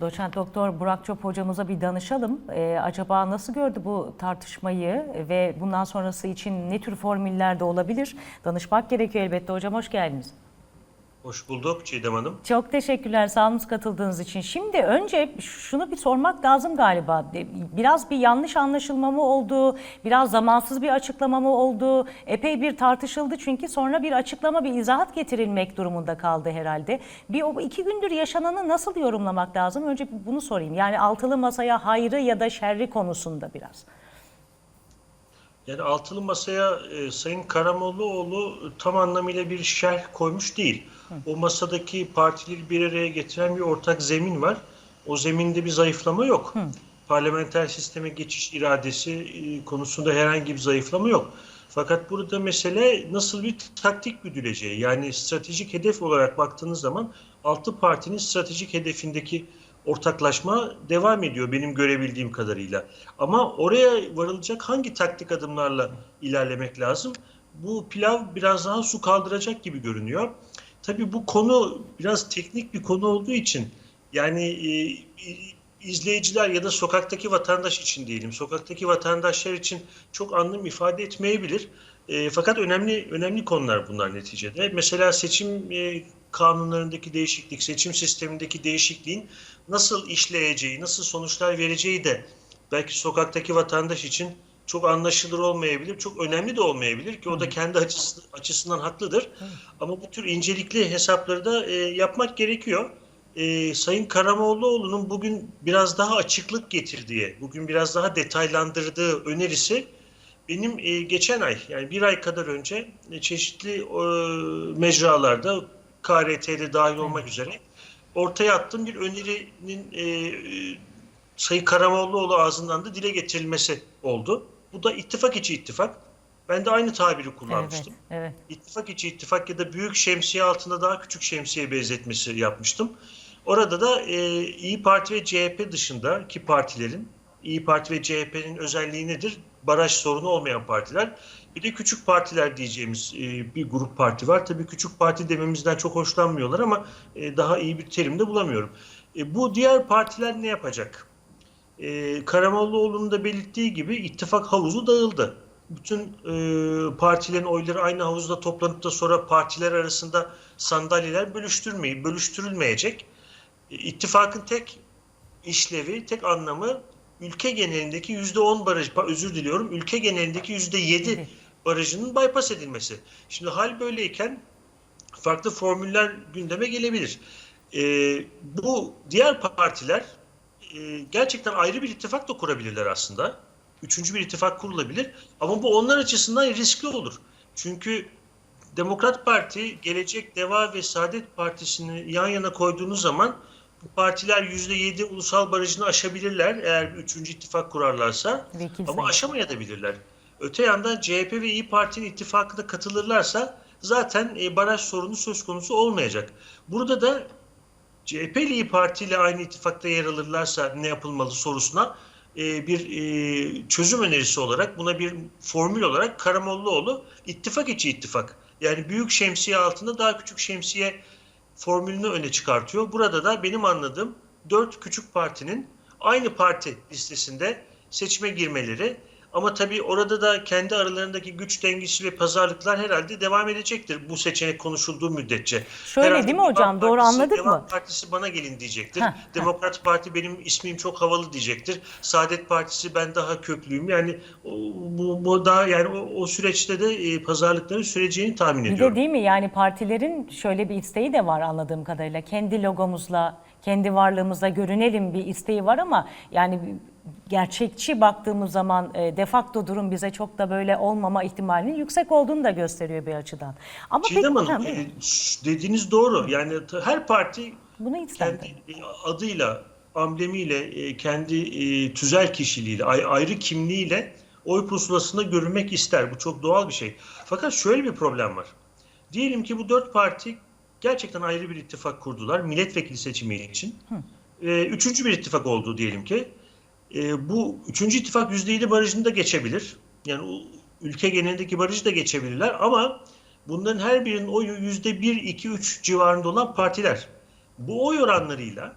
Doçent Doktor Burak Çop hocamıza bir danışalım. Ee, acaba nasıl gördü bu tartışmayı ve bundan sonrası için ne tür formüller de olabilir? Danışmak gerekiyor elbette. Hocam hoş geldiniz. Hoş bulduk Çiğdem Hanım. Çok teşekkürler sağ olun katıldığınız için. Şimdi önce şunu bir sormak lazım galiba. Biraz bir yanlış anlaşılma mı oldu? Biraz zamansız bir açıklama mı oldu? Epey bir tartışıldı çünkü sonra bir açıklama, bir izahat getirilmek durumunda kaldı herhalde. Bir o iki gündür yaşananı nasıl yorumlamak lazım? Önce bunu sorayım. Yani altılı masaya hayrı ya da şerri konusunda biraz. Yani altılı masaya e, Sayın Karamollaoğlu tam anlamıyla bir şerh koymuş değil. O masadaki partileri bir araya getiren bir ortak zemin var. O zeminde bir zayıflama yok. Parlamenter sisteme geçiş iradesi e, konusunda herhangi bir zayıflama yok. Fakat burada mesele nasıl bir taktik güdüleceği. Yani stratejik hedef olarak baktığınız zaman altı partinin stratejik hedefindeki ortaklaşma devam ediyor benim görebildiğim kadarıyla. Ama oraya varılacak hangi taktik adımlarla ilerlemek lazım? Bu pilav biraz daha su kaldıracak gibi görünüyor. Tabii bu konu biraz teknik bir konu olduğu için yani e, izleyiciler ya da sokaktaki vatandaş için diyelim. Sokaktaki vatandaşlar için çok anlam ifade etmeyebilir. E, fakat önemli önemli konular bunlar neticede. Mesela seçim e, kanunlarındaki değişiklik, seçim sistemindeki değişikliğin nasıl işleyeceği, nasıl sonuçlar vereceği de belki sokaktaki vatandaş için çok anlaşılır olmayabilir, çok önemli de olmayabilir ki o da kendi açısı, açısından haklıdır. Ama bu tür incelikli hesapları da e, yapmak gerekiyor. E, Sayın Karamollaoğlu'nun bugün biraz daha açıklık getirdiği, bugün biraz daha detaylandırdığı önerisi benim e, geçen ay yani bir ay kadar önce e, çeşitli e, mecralarda KRT'de dahil olmak üzere ortaya attığım bir önerinin e, e, Sayın Karamollaoğlu ağzından da dile getirilmesi oldu. Bu da ittifak içi ittifak. Ben de aynı tabiri kullanmıştım. Evet, evet. İttifak içi ittifak ya da büyük şemsiye altında daha küçük şemsiye benzetmesi yapmıştım. Orada da e, İyi Parti ve CHP dışındaki partilerin, İyi Parti ve CHP'nin özelliği nedir? Baraj sorunu olmayan partiler. Bir de küçük partiler diyeceğimiz e, bir grup parti var. Tabii küçük parti dememizden çok hoşlanmıyorlar ama e, daha iyi bir terim de bulamıyorum. E, bu diğer partiler ne yapacak? E, Karamollaoğlu'nun da belirttiği gibi ittifak havuzu dağıldı. Bütün e, partilerin oyları aynı havuzda toplanıp da sonra partiler arasında sandalyeler bölüştürmeyi, bölüştürülmeyecek. E, ittifakın tek işlevi, tek anlamı ülke genelindeki yüzde on baraj, özür diliyorum, ülke genelindeki yüzde yedi barajının bypass edilmesi. Şimdi hal böyleyken farklı formüller gündeme gelebilir. E, bu diğer partiler e, gerçekten ayrı bir ittifak da kurabilirler aslında. Üçüncü bir ittifak kurulabilir. Ama bu onlar açısından riskli olur. Çünkü Demokrat Parti, Gelecek, Deva ve Saadet Partisi'ni yan yana koyduğunuz zaman partiler %7 ulusal barajını aşabilirler eğer bir üçüncü ittifak kurarlarsa. Vekil ama aşamayabilirler. Öte yandan CHP ve İyi Parti'nin ittifakına katılırlarsa zaten e, baraj sorunu söz konusu olmayacak. Burada da CHP ile İyi Parti ile aynı ittifakta yer alırlarsa ne yapılmalı sorusuna e, bir e, çözüm önerisi olarak buna bir formül olarak Karamollaoğlu ittifak içi ittifak yani büyük şemsiye altında daha küçük şemsiye formülünü öne çıkartıyor. Burada da benim anladığım dört küçük partinin aynı parti listesinde seçime girmeleri ama tabii orada da kendi aralarındaki güç dengesi ve pazarlıklar herhalde devam edecektir bu seçenek konuşulduğu müddetçe. Şöyle Herhalde değil mi hocam? Doğru Partisi, anladık Deva mı? Partisi bana gelin diyecektir. Heh, heh. Demokrat Parti benim ismim çok havalı diyecektir. Saadet Partisi ben daha köklüyüm. Yani bu, bu daha yani o, o süreçte de e, pazarlıkların süreceğini tahmin Bir ediyorum. de değil mi yani partilerin şöyle bir isteği de var anladığım kadarıyla. Kendi logomuzla, kendi varlığımızla görünelim bir isteği var ama yani gerçekçi baktığımız zaman e, de facto durum bize çok da böyle olmama ihtimalinin yüksek olduğunu da gösteriyor bir açıdan. Ama Çiğdem peki- Hanım e, dediğiniz doğru. Yani her parti bunu kendi e, adıyla, amblemiyle, e, kendi e, tüzel kişiliğiyle, ay- ayrı kimliğiyle oy pusulasında görünmek ister. Bu çok doğal bir şey. Fakat şöyle bir problem var. Diyelim ki bu dört parti gerçekten ayrı bir ittifak kurdular milletvekili seçimi için. E, üçüncü bir ittifak oldu diyelim ki. E, bu üçüncü ittifak %7 barajını da geçebilir. Yani ülke genelindeki barajı da geçebilirler ama bunların her birinin oyu %1, 2, 3 civarında olan partiler. Bu oy oranlarıyla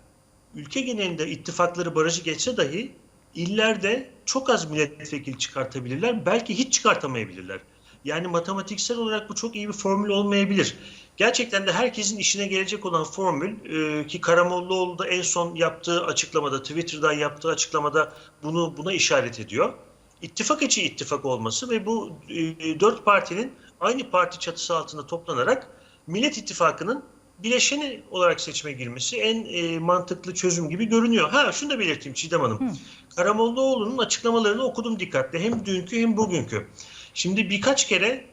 ülke genelinde ittifakları barajı geçse dahi illerde çok az milletvekili çıkartabilirler. Belki hiç çıkartamayabilirler. Yani matematiksel olarak bu çok iyi bir formül olmayabilir. Gerçekten de herkesin işine gelecek olan formül e, ki Karamollaoğlu da en son yaptığı açıklamada, Twitter'dan yaptığı açıklamada bunu buna işaret ediyor. İttifak içi ittifak olması ve bu e, dört partinin aynı parti çatısı altında toplanarak Millet İttifakı'nın bileşeni olarak seçime girmesi en e, mantıklı çözüm gibi görünüyor. Ha şunu da belirteyim Çiğdem Hanım. Karamollaoğlu'nun açıklamalarını okudum dikkatle. Hem dünkü hem bugünkü. Şimdi birkaç kere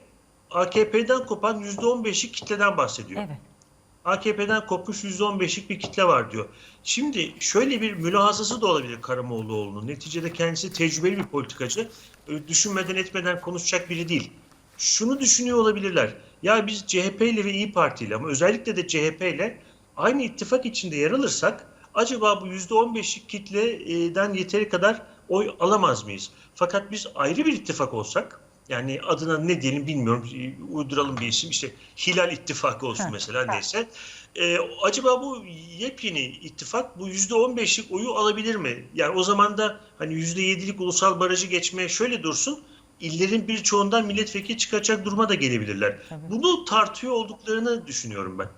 AKP'den kopan %15'lik kitleden bahsediyor. Evet. AKP'den kopmuş %15'lik bir kitle var diyor. Şimdi şöyle bir mülahazası da olabilir Karamollaoğlu'nun. Neticede kendisi tecrübeli bir politikacı. Düşünmeden etmeden konuşacak biri değil. Şunu düşünüyor olabilirler. Ya biz CHP ile ve İyi Parti ile ama özellikle de CHP ile aynı ittifak içinde yer alırsak acaba bu %15'lik kitleden yeteri kadar oy alamaz mıyız? Fakat biz ayrı bir ittifak olsak yani adına ne diyelim bilmiyorum. Uyduralım bir isim. İşte Hilal İttifakı olsun mesela neyse. Ee, acaba bu yepyeni ittifak bu %15'lik oyu alabilir mi? Yani o zaman da hani %7'lik ulusal barajı geçmeye şöyle dursun. illerin birçoğundan milletvekili çıkacak duruma da gelebilirler. Tabii. Bunu tartıyor olduklarını düşünüyorum ben.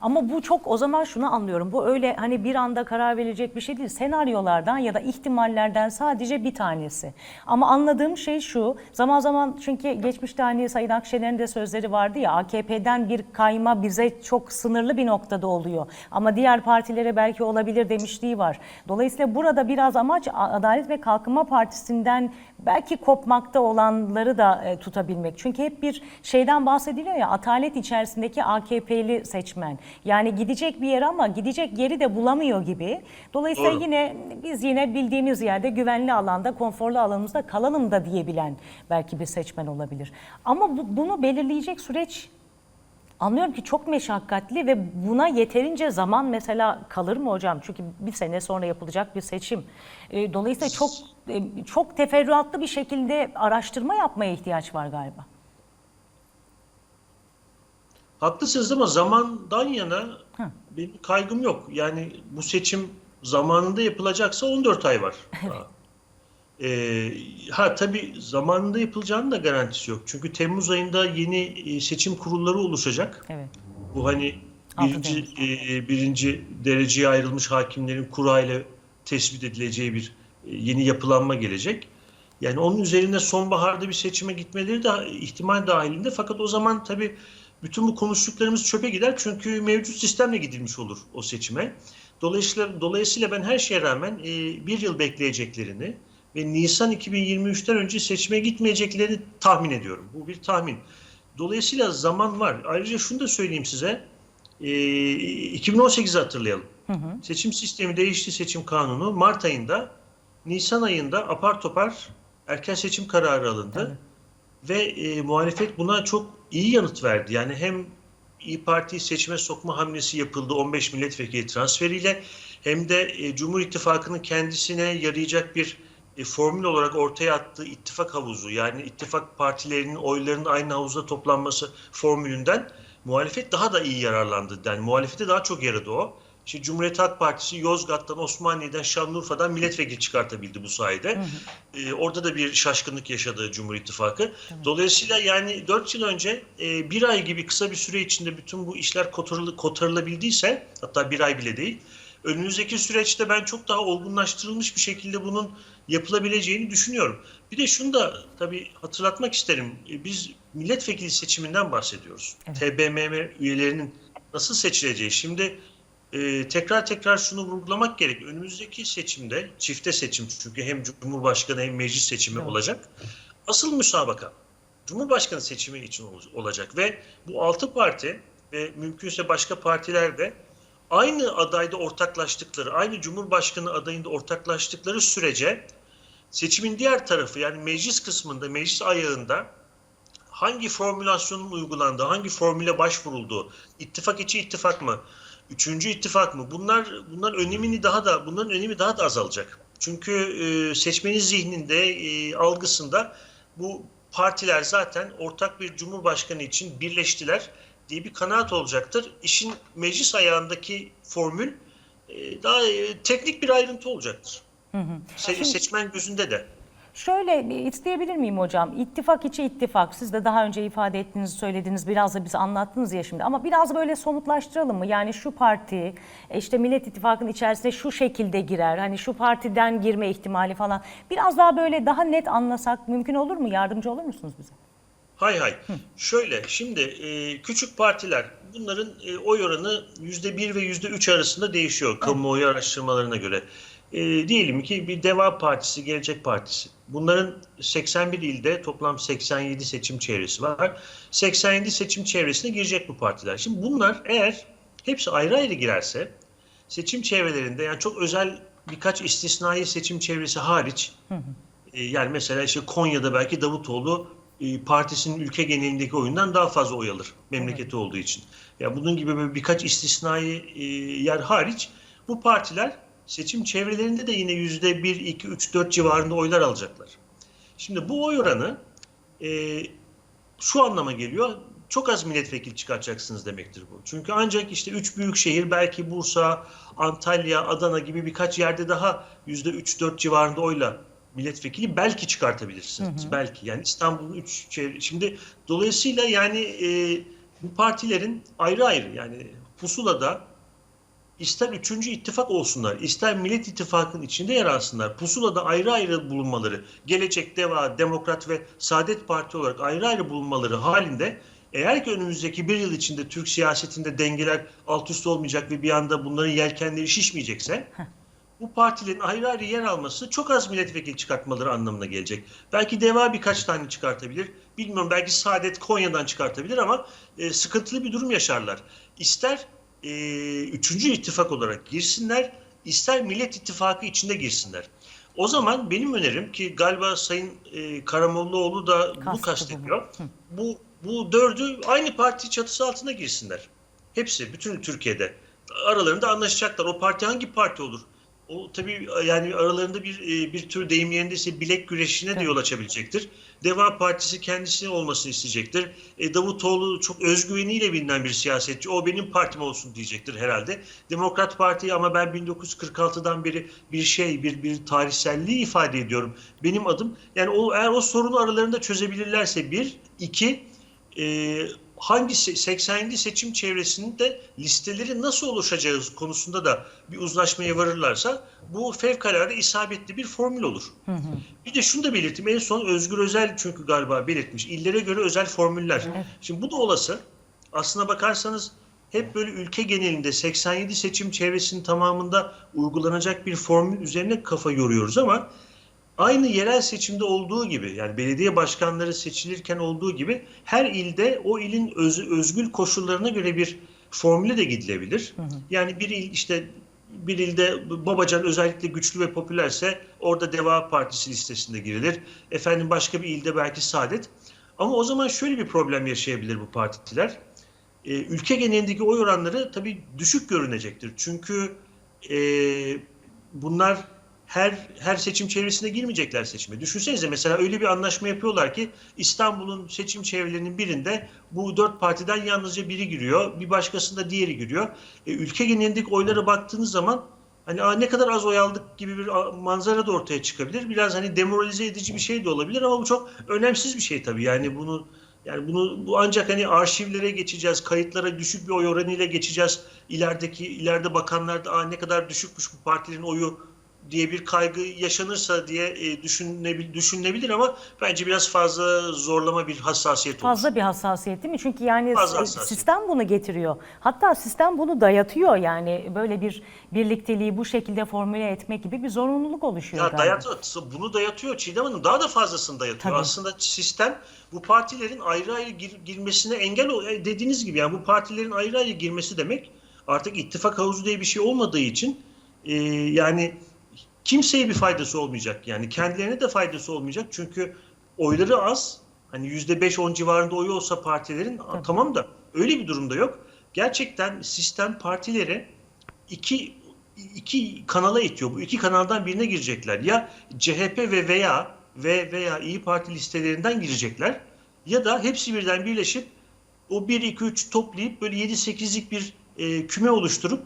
Ama bu çok o zaman şunu anlıyorum. Bu öyle hani bir anda karar verilecek bir şey değil. Senaryolardan ya da ihtimallerden sadece bir tanesi. Ama anladığım şey şu. Zaman zaman çünkü geçmişte hani Sayın Akşener'in de sözleri vardı ya AKP'den bir kayma bize çok sınırlı bir noktada oluyor. Ama diğer partilere belki olabilir demişliği var. Dolayısıyla burada biraz amaç Adalet ve Kalkınma Partisi'nden belki kopmakta olanları da e, tutabilmek. Çünkü hep bir şeyden bahsediliyor ya atalet içerisindeki AKP'li seçmen. Yani gidecek bir yer ama gidecek yeri de bulamıyor gibi. Dolayısıyla Doğru. yine biz yine bildiğimiz yerde güvenli alanda, konforlu alanımızda kalalım da diyebilen belki bir seçmen olabilir. Ama bu- bunu belirleyecek süreç Anlıyorum ki çok meşakkatli ve buna yeterince zaman mesela kalır mı hocam? Çünkü bir sene sonra yapılacak bir seçim. E, Dolayısıyla çok çok teferruatlı bir şekilde araştırma yapmaya ihtiyaç var galiba. Haklısınız ama zamandan yana Hı. benim kaygım yok. Yani bu seçim zamanında yapılacaksa 14 ay var. daha. Ee, ha tabii zamanında yapılacağının da garantisi yok. Çünkü Temmuz ayında yeni e, seçim kurulları oluşacak. Evet. Bu hani birinci, e, birinci dereceye ayrılmış hakimlerin kura ile tespit edileceği bir e, yeni yapılanma gelecek. Yani onun üzerine sonbaharda bir seçime gitmeleri de ihtimal dahilinde. Fakat o zaman tabii bütün bu konuştuklarımız çöpe gider. Çünkü mevcut sistemle gidilmiş olur o seçime. Dolayısıyla, dolayısıyla ben her şeye rağmen e, bir yıl bekleyeceklerini ve Nisan 2023'ten önce seçime gitmeyeceklerini tahmin ediyorum. Bu bir tahmin. Dolayısıyla zaman var. Ayrıca şunu da söyleyeyim size. E, 2018'i hatırlayalım. Seçim sistemi değişti seçim kanunu. Mart ayında, Nisan ayında apar topar erken seçim kararı alındı. Ve e, muhalefet buna çok iyi yanıt verdi. Yani hem İyi Parti'yi seçime sokma hamlesi yapıldı 15 milletvekili transferiyle hem de e, Cumhur İttifakı'nın kendisine yarayacak bir e, formül olarak ortaya attığı ittifak havuzu yani ittifak partilerinin oylarının aynı havuzda toplanması formülünden muhalefet daha da iyi yararlandı. Yani muhalefete daha çok yaradı o. İşte Cumhuriyet Halk Partisi Yozgat'tan, Osmaniye'den, Şanlıurfa'dan milletvekili çıkartabildi bu sayede. Ee, orada da bir şaşkınlık yaşadı Cumhur İttifakı. Dolayısıyla yani 4 yıl önce e, bir ay gibi kısa bir süre içinde bütün bu işler kotarılı, kotarılabildiyse hatta bir ay bile değil. Önümüzdeki süreçte ben çok daha olgunlaştırılmış bir şekilde bunun yapılabileceğini düşünüyorum. Bir de şunu da tabii hatırlatmak isterim. E, Biz milletvekili seçiminden bahsediyoruz. TBMM üyelerinin nasıl seçileceği. Şimdi e, tekrar tekrar şunu vurgulamak gerek. Önümüzdeki seçimde çifte seçim çünkü hem Cumhurbaşkanı hem meclis seçimi Evet. olacak. Asıl müsabaka Cumhurbaşkanı seçimi için ol- olacak ve bu altı parti ve mümkünse başka partiler de aynı adayda ortaklaştıkları, aynı Cumhurbaşkanı adayında ortaklaştıkları sürece seçimin diğer tarafı yani meclis kısmında, meclis ayağında hangi formülasyonun uygulandığı, hangi formüle başvurulduğu, ittifak içi ittifak mı, üçüncü ittifak mı? Bunlar bunların önemini daha da bunların önemi daha da azalacak. Çünkü e, seçmenin zihninde, e, algısında bu partiler zaten ortak bir cumhurbaşkanı için birleştiler diye bir kanaat olacaktır. İşin meclis ayağındaki formül e, daha e, teknik bir ayrıntı olacaktır. Se- seçmen gözünde de. Şöyle bir isteyebilir miyim hocam? İttifak içi ittifak. Siz de daha önce ifade ettiğinizi söylediniz. Biraz da bize anlattınız ya şimdi. Ama biraz böyle somutlaştıralım mı? Yani şu parti e, işte Millet İttifakı'nın içerisine şu şekilde girer. Hani şu partiden girme ihtimali falan. Biraz daha böyle daha net anlasak mümkün olur mu? Yardımcı olur musunuz bize? Hay hay. Şöyle şimdi e, küçük partiler bunların e, oy oranı %1 ve %3 arasında değişiyor kamuoyu araştırmalarına göre. E, diyelim ki bir Deva Partisi, Gelecek Partisi. Bunların 81 ilde toplam 87 seçim çevresi var. 87 seçim çevresine girecek bu partiler. Şimdi bunlar eğer hepsi ayrı ayrı girerse seçim çevrelerinde yani çok özel birkaç istisnai seçim çevresi hariç e, yani mesela işte Konya'da belki Davutoğlu e, partisinin ülke genelindeki oyundan daha fazla oy alır memleketi olduğu için. Ya bunun gibi böyle birkaç istisnai e, yer hariç bu partiler seçim çevrelerinde de yine yüzde bir, iki, üç, dört civarında oylar alacaklar. Şimdi bu oy oranı e, şu anlama geliyor. Çok az milletvekili çıkartacaksınız demektir bu. Çünkü ancak işte üç büyük şehir belki Bursa, Antalya, Adana gibi birkaç yerde daha yüzde üç dört civarında oyla milletvekili belki çıkartabilirsiniz. Belki yani İstanbul'un üç çevre. Şimdi dolayısıyla yani e, bu partilerin ayrı ayrı yani pusulada ister üçüncü ittifak olsunlar, ister Millet İttifakı'nın içinde yer alsınlar, pusulada ayrı ayrı bulunmaları, Gelecek, Deva, Demokrat ve Saadet Parti olarak ayrı ayrı bulunmaları halinde eğer ki önümüzdeki bir yıl içinde Türk siyasetinde dengeler alt üst olmayacak ve bir anda bunların yelkenleri şişmeyecekse bu partilerin ayrı ayrı yer alması çok az milletvekili çıkartmaları anlamına gelecek. Belki Deva birkaç tane çıkartabilir. Bilmiyorum belki Saadet Konya'dan çıkartabilir ama e, sıkıntılı bir durum yaşarlar. İster e, üçüncü ittifak olarak girsinler, ister Millet İttifakı içinde girsinler. O zaman benim önerim ki galiba Sayın e, Karamollaoğlu da bunu Kastı kastediyor. Bu, bu dördü aynı parti çatısı altına girsinler. Hepsi, bütün Türkiye'de. Aralarında anlaşacaklar. O parti hangi parti olur? O tabii yani aralarında bir e, bir tür deyim yerindeyse bilek güreşine de yol açabilecektir. Deva Partisi kendisinin olmasını isteyecektir. E, Davutoğlu çok özgüveniyle bilinen bir siyasetçi. O benim partim olsun diyecektir herhalde. Demokrat Parti ama ben 1946'dan beri bir şey, bir bir tarihselliği ifade ediyorum. Benim adım. Yani o eğer o sorunu aralarında çözebilirlerse bir, iki e, hangi se- 87 seçim çevresinde listeleri nasıl oluşacağı konusunda da bir uzlaşmaya varırlarsa bu fevkalade isabetli bir formül olur. Bir de şunu da belirteyim. En son Özgür Özel çünkü galiba belirtmiş. İllere göre özel formüller. Şimdi bu da olası. Aslına bakarsanız hep böyle ülke genelinde 87 seçim çevresinin tamamında uygulanacak bir formül üzerine kafa yoruyoruz ama aynı yerel seçimde olduğu gibi yani belediye başkanları seçilirken olduğu gibi her ilde o ilin öz, özgül koşullarına göre bir formüle de gidilebilir. Yani bir il işte bir ilde Babacan özellikle güçlü ve popülerse orada Deva Partisi listesinde girilir. Efendim başka bir ilde belki Saadet. Ama o zaman şöyle bir problem yaşayabilir bu partiler. Ee, ülke genelindeki oy oranları tabii düşük görünecektir. Çünkü e, bunlar her her seçim çevresine girmeyecekler seçime. Düşünsenize mesela öyle bir anlaşma yapıyorlar ki İstanbul'un seçim çevrelerinin birinde bu dört partiden yalnızca biri giriyor, bir başkasında diğeri giriyor. E, ülke genelindeki oylara baktığınız zaman hani Aa, ne kadar az oy aldık gibi bir manzara da ortaya çıkabilir. Biraz hani demoralize edici bir şey de olabilir ama bu çok önemsiz bir şey tabii. Yani bunu yani bunu bu ancak hani arşivlere geçeceğiz, kayıtlara düşük bir oy oranıyla geçeceğiz. İlerideki ileride bakanlar da ne kadar düşükmüş bu partilerin oyu diye bir kaygı yaşanırsa diye e, düşünebilir, düşünülebilir ama bence biraz fazla zorlama bir hassasiyet olur. Fazla bir hassasiyet değil mi? Çünkü yani Fazla sistem bunu getiriyor. Hatta sistem bunu dayatıyor yani böyle bir birlikteliği bu şekilde formüle etmek gibi bir zorunluluk oluşuyor Ya dayatıyor, bunu dayatıyor Çiğdem Hanım. Daha da fazlasını dayatıyor. Tabii. Aslında sistem bu partilerin ayrı ayrı gir- girmesine engel e, dediğiniz gibi yani bu partilerin ayrı ayrı girmesi demek artık ittifak havuzu diye bir şey olmadığı için e, yani kimseye bir faydası olmayacak. Yani kendilerine de faydası olmayacak. Çünkü oyları az. Hani yüzde beş on civarında oyu olsa partilerin a, tamam da öyle bir durumda yok. Gerçekten sistem partileri iki iki kanala itiyor. Bu iki kanaldan birine girecekler. Ya CHP ve veya ve veya İyi Parti listelerinden girecekler ya da hepsi birden birleşip o 1 2 3 toplayıp böyle 7 8'lik bir e, küme oluşturup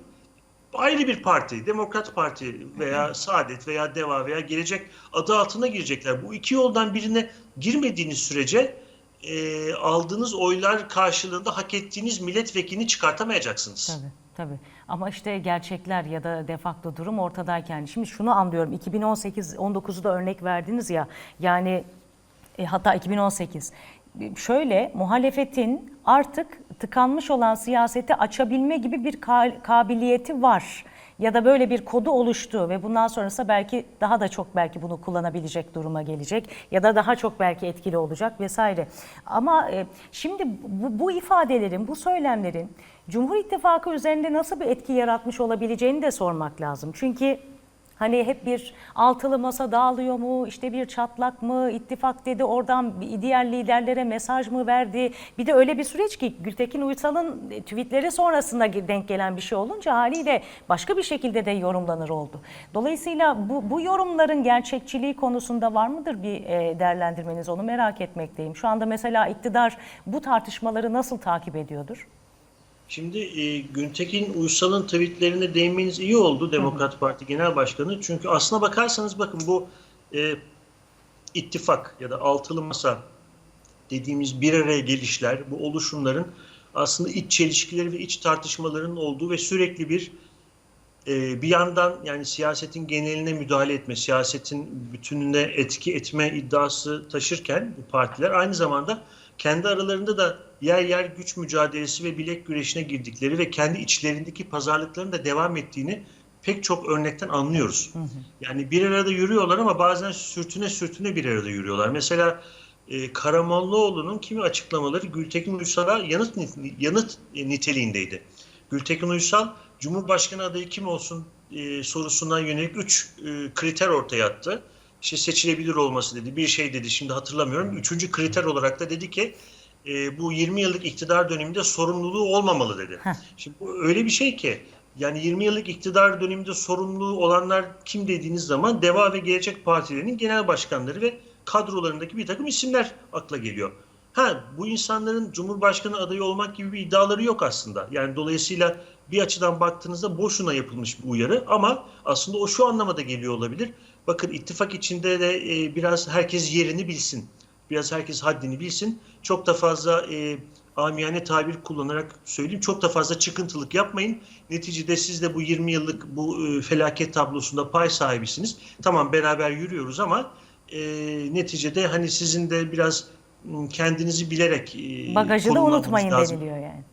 ayrı bir parti, Demokrat Parti veya Saadet veya Deva veya Gelecek adı altına girecekler. Bu iki yoldan birine girmediğiniz sürece e, aldığınız oylar karşılığında hak ettiğiniz milletvekilini çıkartamayacaksınız. Tabii tabii. Ama işte gerçekler ya da de facto durum ortadayken şimdi şunu anlıyorum. 2018-19'u da örnek verdiniz ya. Yani e, hatta 2018. Şöyle muhalefetin artık tıkanmış olan siyaseti açabilme gibi bir ka- kabiliyeti var. Ya da böyle bir kodu oluştu ve bundan sonrası belki daha da çok belki bunu kullanabilecek duruma gelecek ya da daha çok belki etkili olacak vesaire. Ama e, şimdi bu, bu ifadelerin, bu söylemlerin Cumhur İttifakı üzerinde nasıl bir etki yaratmış olabileceğini de sormak lazım. Çünkü Hani hep bir altılı masa dağılıyor mu, işte bir çatlak mı, ittifak dedi oradan diğer liderlere mesaj mı verdi? Bir de öyle bir süreç ki Gültekin Uysal'ın tweetleri sonrasında denk gelen bir şey olunca haliyle başka bir şekilde de yorumlanır oldu. Dolayısıyla bu, bu yorumların gerçekçiliği konusunda var mıdır bir e, değerlendirmeniz onu merak etmekteyim. Şu anda mesela iktidar bu tartışmaları nasıl takip ediyordur? Şimdi e, Güntekin Uysal'ın tweetlerine değinmeniz iyi oldu Demokrat Parti Genel Başkanı. Çünkü aslına bakarsanız bakın bu e, ittifak ya da altılı masa dediğimiz bir araya gelişler, bu oluşumların aslında iç çelişkileri ve iç tartışmaların olduğu ve sürekli bir e, bir yandan yani siyasetin geneline müdahale etme, siyasetin bütününe etki etme iddiası taşırken bu partiler aynı zamanda kendi aralarında da yer yer güç mücadelesi ve bilek güreşine girdikleri ve kendi içlerindeki pazarlıkların da devam ettiğini pek çok örnekten anlıyoruz. Yani bir arada yürüyorlar ama bazen sürtüne sürtüne bir arada yürüyorlar. Mesela e, Karamollaoğlu'nun kimi açıklamaları Gültekin Uysal'a yanıt yanıt niteliğindeydi. Gültekin Uysal Cumhurbaşkanı adayı kim olsun e, sorusuna yönelik 3 e, kriter ortaya attı. İşte seçilebilir olması dedi. Bir şey dedi şimdi hatırlamıyorum. Üçüncü kriter olarak da dedi ki e, bu 20 yıllık iktidar döneminde sorumluluğu olmamalı dedi. Şimdi bu öyle bir şey ki yani 20 yıllık iktidar döneminde sorumluluğu olanlar kim dediğiniz zaman Deva ve Gelecek Partilerinin genel başkanları ve kadrolarındaki bir takım isimler akla geliyor. Ha bu insanların Cumhurbaşkanı adayı olmak gibi bir iddiaları yok aslında. Yani dolayısıyla bir açıdan baktığınızda boşuna yapılmış bir uyarı ama aslında o şu anlamada geliyor olabilir. Bakın ittifak içinde de e, biraz herkes yerini bilsin. Biraz herkes haddini bilsin. Çok da fazla e, amiyane tabir kullanarak söyleyeyim. Çok da fazla çıkıntılık yapmayın. Neticede siz de bu 20 yıllık bu e, felaket tablosunda pay sahibisiniz. Tamam beraber yürüyoruz ama e, neticede hani sizin de biraz m, kendinizi bilerek e, Bagajı da unutmayın lazım deniliyor yani.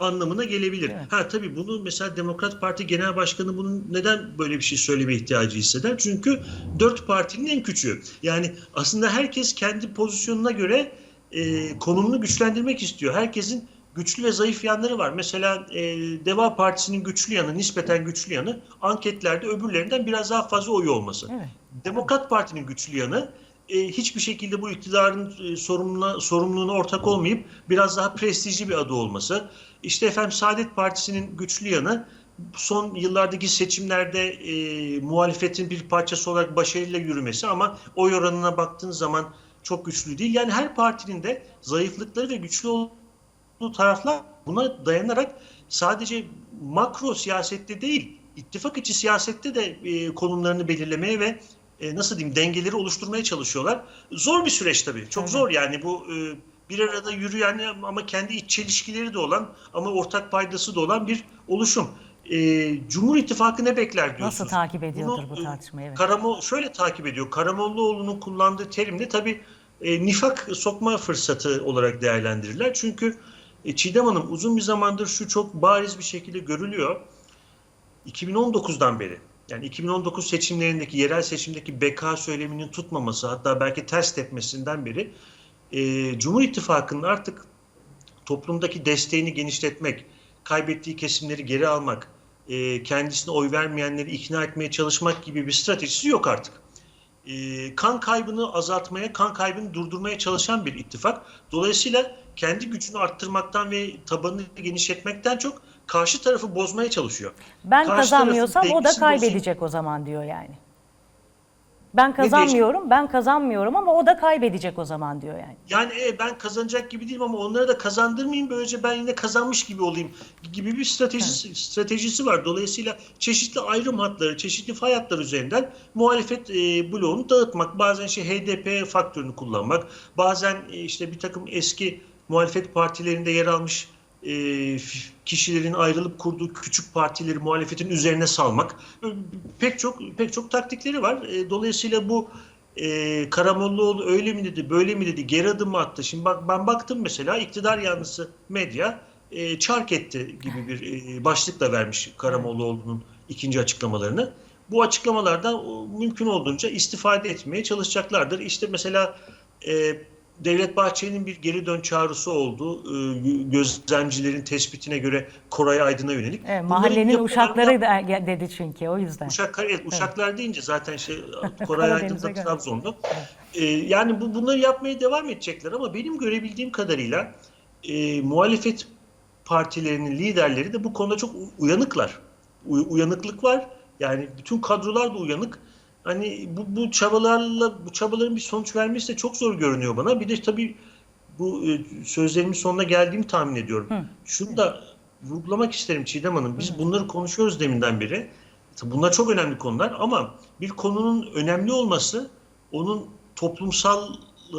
Anlamına gelebilir. Evet. Ha tabii bunu mesela Demokrat Parti Genel Başkanı bunun neden böyle bir şey söyleme ihtiyacı hisseder? Çünkü dört partinin en küçüğü. Yani aslında herkes kendi pozisyonuna göre e, konumunu güçlendirmek istiyor. Herkesin güçlü ve zayıf yanları var. Mesela e, Deva Partisi'nin güçlü yanı, nispeten güçlü yanı anketlerde öbürlerinden biraz daha fazla oyu olması. Evet. Demokrat Parti'nin güçlü yanı e, hiçbir şekilde bu iktidarın e, sorumluluğuna, sorumluluğuna ortak olmayıp biraz daha prestijli bir adı olması. İşte efendim Saadet Partisi'nin güçlü yanı son yıllardaki seçimlerde e, muhalefetin bir parçası olarak başarıyla yürümesi ama oy oranına baktığınız zaman çok güçlü değil. Yani her partinin de zayıflıkları ve güçlü olduğu taraflar buna dayanarak sadece makro siyasette değil, ittifak içi siyasette de e, konumlarını belirlemeye ve e, nasıl diyeyim dengeleri oluşturmaya çalışıyorlar. Zor bir süreç tabii. Çok Evet. zor yani bu e, bir arada yürüyen ama kendi iç çelişkileri de olan ama ortak paydası da olan bir oluşum. E, Cumhur İttifakı ne bekler diyorsunuz? Nasıl takip ediyordur Bunu, bu e, tartışmayı? Evet. Karamo şöyle takip ediyor. Karamollaoğlu'nun kullandığı terimle tabii e, nifak sokma fırsatı olarak değerlendirirler. Çünkü e, Çiğdem Hanım uzun bir zamandır şu çok bariz bir şekilde görülüyor. 2019'dan beri yani 2019 seçimlerindeki yerel seçimdeki beka söyleminin tutmaması hatta belki ters tepmesinden beri e, Cumhur İttifakı'nın artık toplumdaki desteğini genişletmek, kaybettiği kesimleri geri almak, e, kendisine oy vermeyenleri ikna etmeye çalışmak gibi bir stratejisi yok artık. E, kan kaybını azaltmaya, kan kaybını durdurmaya çalışan bir ittifak. Dolayısıyla kendi gücünü arttırmaktan ve tabanını genişletmekten çok karşı tarafı bozmaya çalışıyor. Ben Karşı kazanmıyorsam o da kaybedecek o zaman diyor yani. Ben kazanmıyorum, ben kazanmıyorum ama o da kaybedecek o zaman diyor yani. Yani e, ben kazanacak gibi değilim ama onlara da kazandırmayayım böylece ben yine kazanmış gibi olayım gibi bir stratejisi, stratejisi var. Dolayısıyla çeşitli ayrım hatları, çeşitli fay hatları üzerinden muhalefet e, bloğunu dağıtmak, bazen şey HDP faktörünü kullanmak, bazen e, işte bir takım eski muhalefet partilerinde yer almış e, kişilerin ayrılıp kurduğu küçük partileri muhalefetin üzerine salmak pek çok pek çok taktikleri var. E, dolayısıyla bu e, Karamollaoğlu öyle mi dedi, böyle mi dedi, geri adım mı attı? Şimdi bak ben baktım mesela iktidar yanlısı medya e, çark etti gibi bir e, başlıkla vermiş Karamollaoğlu'nun ikinci açıklamalarını. Bu açıklamalardan mümkün olduğunca istifade etmeye çalışacaklardır. İşte mesela e, Devlet Bahçeli'nin bir geri dön çağrısı oldu. E, gözlemcilerin tespitine göre Koray Aydın'a yönelik. Evet, mahallenin uşakları da- dedi çünkü o yüzden. Uşak, evet, uşaklar deyince zaten şey Koray Aydın da. Trabzon'da. Ee, yani bu bunları yapmaya devam edecekler ama benim görebildiğim kadarıyla e, muhalefet partilerinin liderleri de bu konuda çok uyanıklar. U- uyanıklık var. Yani bütün kadrolar da uyanık. Hani bu, bu çabalarla bu çabaların bir sonuç vermesi de çok zor görünüyor bana. Bir de tabii bu e, sözlerimin sonuna geldiğimi tahmin ediyorum. Şunu da vurgulamak isterim Çiğdem Hanım. Biz bunları konuşuyoruz deminden beri. Tabii Bunlar çok önemli konular ama bir konunun önemli olması onun toplumsal e,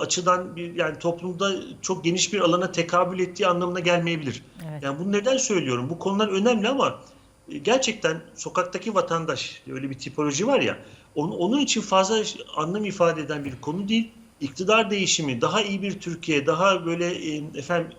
açıdan bir yani toplumda çok geniş bir alana tekabül ettiği anlamına gelmeyebilir. Evet. Yani bunu neden söylüyorum? Bu konular önemli ama gerçekten sokaktaki vatandaş öyle bir tipoloji var ya onun, onun için fazla anlam ifade eden bir konu değil. İktidar değişimi, daha iyi bir Türkiye, daha böyle efendim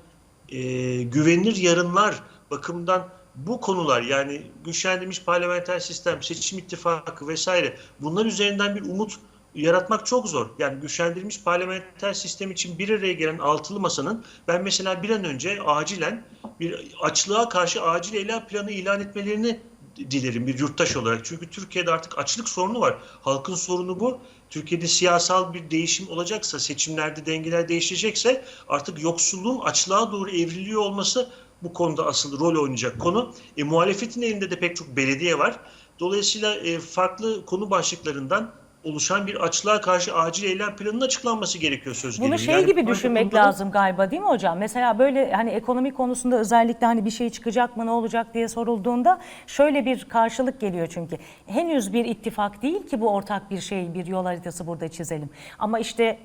e, güvenilir yarınlar bakımından bu konular yani güçlendirilmiş parlamenter sistem, seçim ittifakı vesaire bunlar üzerinden bir umut yaratmak çok zor. Yani güçlendirilmiş parlamenter sistem için bir araya gelen altılı masanın ben mesela bir an önce acilen bir açlığa karşı acil eylem planı ilan etmelerini dilerim bir yurttaş olarak. Çünkü Türkiye'de artık açlık sorunu var. Halkın sorunu bu. Türkiye'de siyasal bir değişim olacaksa, seçimlerde dengeler değişecekse artık yoksulluğun açlığa doğru evriliyor olması bu konuda asıl rol oynayacak konu. E, muhalefetin elinde de pek çok belediye var. Dolayısıyla e, farklı konu başlıklarından oluşan bir açlığa karşı acil eylem planının açıklanması gerekiyor söz Bunu gelimi. şey Yani gibi düşünmek da- lazım galiba değil mi hocam? Mesela böyle hani ekonomi konusunda özellikle hani bir şey çıkacak mı ne olacak diye sorulduğunda şöyle bir karşılık geliyor çünkü. Henüz bir ittifak değil ki bu ortak bir şey bir yol haritası burada çizelim. Ama işte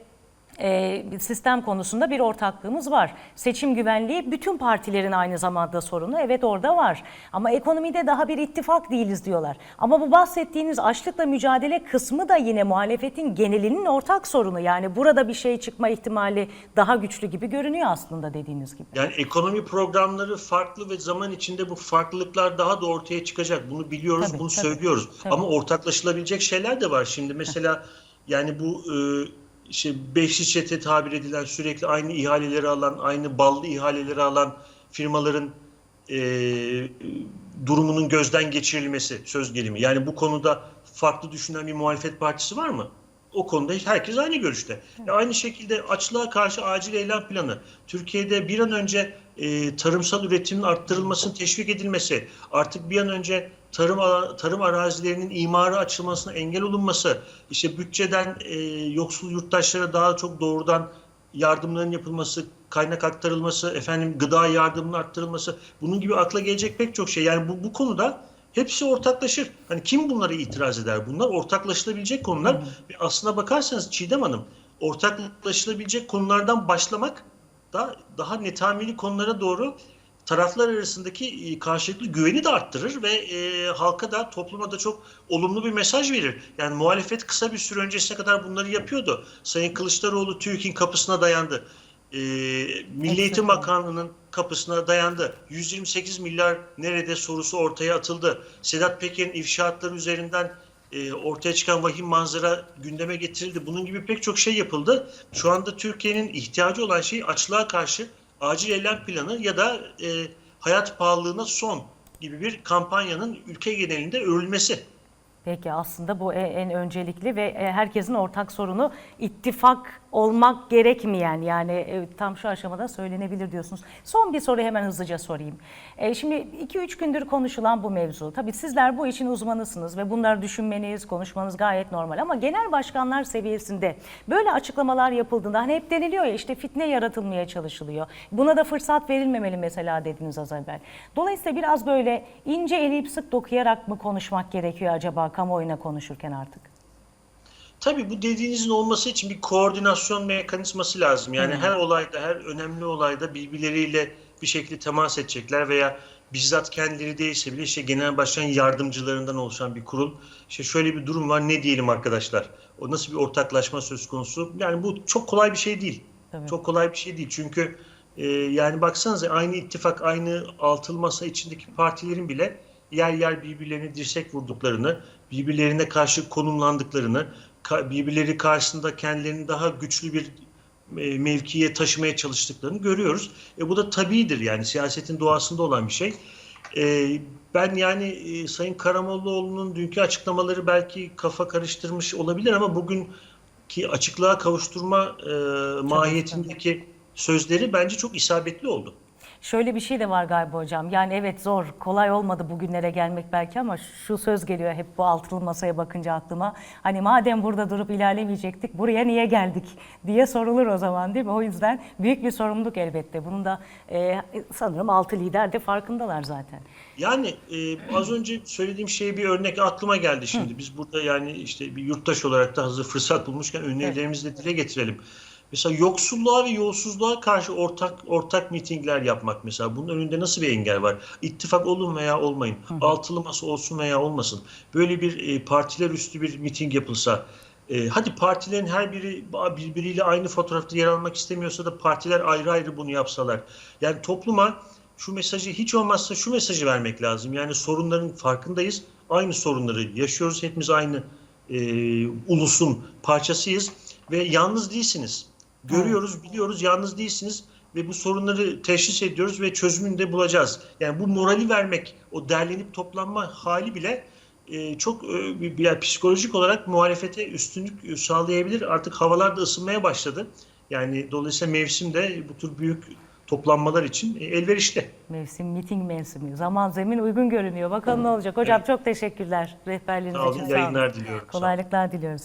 e, sistem konusunda bir ortaklığımız var. Seçim güvenliği bütün partilerin aynı zamanda sorunu. Evet orada var. Ama ekonomide daha bir ittifak değiliz diyorlar. Ama bu bahsettiğiniz açlıkla mücadele kısmı da yine muhalefetin genelinin ortak sorunu. Yani burada bir şey çıkma ihtimali daha güçlü gibi görünüyor aslında dediğiniz gibi. Yani ekonomi programları farklı ve zaman içinde bu farklılıklar daha da ortaya çıkacak. Bunu biliyoruz, Tabii, bunu tabii, söylüyoruz. tabii. Ama ortaklaşılabilecek şeyler de var. Şimdi mesela yani bu e, işte beşli çete tabir edilen sürekli aynı ihaleleri alan, aynı ballı ihaleleri alan firmaların e, durumunun gözden geçirilmesi söz gelimi. Yani bu konuda farklı düşünen bir muhalefet partisi var mı? O konuda herkes aynı görüşte. E, aynı şekilde açlığa karşı acil eylem planı. Türkiye'de bir an önce e, tarımsal üretimin arttırılmasının teşvik edilmesi, artık bir an önce tarım tarım arazilerinin imara açılmasına engel olunması, işte bütçeden e, yoksul yurttaşlara daha çok doğrudan yardımların yapılması, kaynak aktarılması, efendim gıda yardımının arttırılması, bunun gibi akla gelecek pek çok şey. Yani bu, bu konuda hepsi ortaklaşır. Hani kim bunlara itiraz eder? Bunlar ortaklaşılabilecek konular. Ve aslına bakarsanız Çiğdem Hanım, ortaklaşılabilecek konulardan başlamak da daha netameli konulara doğru taraflar arasındaki e, karşılıklı güveni de arttırır ve e, halka da topluma da çok olumlu bir mesaj verir. Yani muhalefet kısa bir süre öncesine kadar bunları yapıyordu. Sayın Kılıçdaroğlu TÜİK'in kapısına dayandı. E, Milli Eğitim Bakanlığı'nın kapısına dayandı. 128 milyar nerede sorusu ortaya atıldı. Sedat Peker'in ifşaatları üzerinden e, ortaya çıkan vahim manzara gündeme getirildi. Bunun gibi pek çok şey yapıldı. Şu anda Türkiye'nin ihtiyacı olan şey açlığa karşı acil eylem planı ya da e, hayat pahalılığına son gibi bir kampanyanın ülke genelinde örülmesi. Peki aslında bu en, öncelikli ve e, herkesin ortak sorunu ittifak olmak gerekmeyen yani e, tam şu aşamada söylenebilir diyorsunuz. Son bir soru hemen hızlıca sorayım. E, Şimdi 2-3 gündür konuşulan bu mevzu. Tabii sizler bu işin uzmanısınız ve bunları düşünmeniz, konuşmanız gayet normal ama genel başkanlar seviyesinde böyle açıklamalar yapıldığında hani hep deniliyor ya işte fitne yaratılmaya çalışılıyor. Buna da fırsat verilmemeli mesela dediniz az evvel. Dolayısıyla biraz böyle ince eleyip sık dokuyarak mı konuşmak gerekiyor acaba kamuoyuna konuşurken artık? Tabii bu dediğinizin olması için bir koordinasyon mekanizması lazım. Yani her olayda, her önemli olayda birbirleriyle bir şekilde temas edecekler veya bizzat kendileri değilse bile işte genel başkan yardımcılarından oluşan bir kurul. İşte şöyle bir durum var ne diyelim arkadaşlar? O nasıl bir ortaklaşma söz konusu? Yani bu çok kolay bir şey değil. Tabii. Çok kolay bir şey değil. Çünkü e, yani baksanıza aynı ittifak, aynı altılı masa içindeki partilerin bile yer yer birbirlerine dirsek vurduklarını, birbirlerine karşı konumlandıklarını, birbirleri karşısında kendilerini daha güçlü bir e, mevkiye taşımaya çalıştıklarını görüyoruz. E, bu da tabidir yani siyasetin doğasında olan bir şey. E, ben yani e, Sayın Karamollaoğlu'nun dünkü açıklamaları belki kafa karıştırmış olabilir ama bugünkü açıklığa kavuşturma e, mahiyetindeki sözleri bence çok isabetli oldu. Şöyle bir şey de var galiba hocam. Yani evet zor, kolay olmadı bugünlere gelmek belki ama şu söz geliyor hep bu altılı masaya bakınca aklıma. Hani madem burada durup ilerlemeyecektik, buraya niye geldik diye sorulur o zaman değil mi? O yüzden büyük bir sorumluluk elbette. Bunun da e, sanırım altı lider de farkındalar zaten. Yani e, az önce söylediğim şeye bir örnek aklıma geldi şimdi. Biz burada yani işte bir yurttaş olarak da hazır fırsat bulmuşken önerilerimizi de dile getirelim. Mesela yoksulluğa ve yolsuzluğa karşı ortak ortak mitingler yapmak mesela bunun önünde nasıl bir engel var? İttifak olun veya olmayın. Altılı masa olsun veya olmasın. Böyle bir e, partiler üstü bir miting yapılsa e, hadi partilerin her biri birbiriyle aynı fotoğrafta yer almak istemiyorsa da partiler ayrı ayrı bunu yapsalar. Yani topluma şu mesajı hiç olmazsa şu mesajı vermek lazım. Yani sorunların farkındayız. Aynı sorunları yaşıyoruz. Hepimiz aynı e, ulusun parçasıyız ve yalnız değilsiniz. Görüyoruz, biliyoruz yalnız değilsiniz ve bu sorunları teşhis ediyoruz ve çözümünü de bulacağız. Yani bu morali vermek, o derlenip toplanma hali bile e, çok e, bir, bir- psikolojik olarak muhalefete üstünlük sağlayabilir. Artık havalar da ısınmaya başladı. Yani dolayısıyla mevsim de bu tür büyük toplanmalar için e, elverişli. Mevsim, miting mevsimi. Zaman zemin uygun görünüyor. Bakalım ne olacak. Hocam çok teşekkürler rehberliğiniz Sağ olun, için. yayınlar diliyorum. Kolaylıklar diliyoruz.